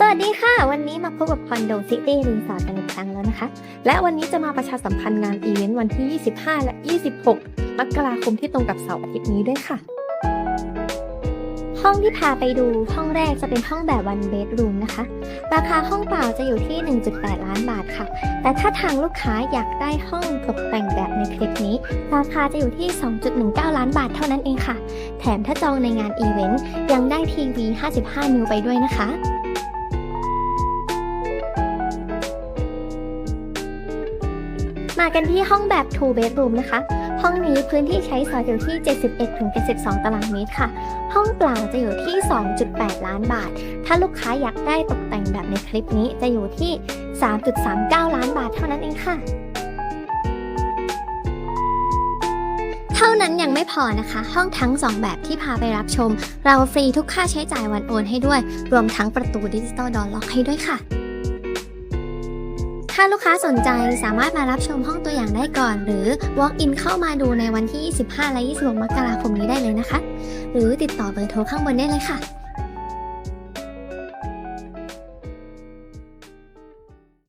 สวัสดีค่ะ วันนี้มาพบกับคอนโดซิตี้รีสอร์ทกันอีกครั้งแล้วนะคะ และวันนี้จะมาประชาสัมพันธ์งานอีเวนต์วันที่ 25 และ 26 มกราคมที่ตรงกับเสาร์อาทิตย์นี้ด้วยค่ะ ห้องที่พาไปดูห้องแรกจะเป็นห้องแบบ one bedroom นะคะ ราคาห้องเปล่าจะอยู่ที่ 1.8 ล้านบาทค่ะ แต่ถ้าทางลูกค้าอยากได้ห้องตกแต่งแบบในคลิปนี้ ราคาจะอยู่ที่ 2.19 ล้านบาทเท่านั้นเองค่ะ แถมถ้าจองในงานอีเวนต์ยังได้ทีวี 55 นิ้วไปด้วยนะคะ มากันที่ห้องแบบ two bedroom นะคะ ห้องนี้พื้นที่ใช้สอยอยู่ที่ 71-72 ตารางเมตรค่ะ ห้องเปล่าจะอยู่ที่ 2.8 ล้านบาท ถ้าลูกค้าอยากได้ตกแต่งแบบในคลิปนี้จะอยู่ที่ 3.39 ล้านบาทเท่านั้นเองค่ะเท่านั้นยังไม่พอนะคะ ห้องทั้ง 2 แบบที่พาไปรับชม เราฟรีทุกค่าใช้จ่ายวันโอนให้ด้วย รวมทั้งประตูดิจิตอลดอล็อกให้ด้วยค่ะ ถ้าลูกค้าสนใจสามารถมารับชมห้องตัวอย่างได้ก่อน หรือ walk in เข้ามาดูในวันที่25และ 26 มกราคมนี้ได้เลยนะคะ หรือติดต่อเบอร์โทรข้างบนได้เลยค่ะ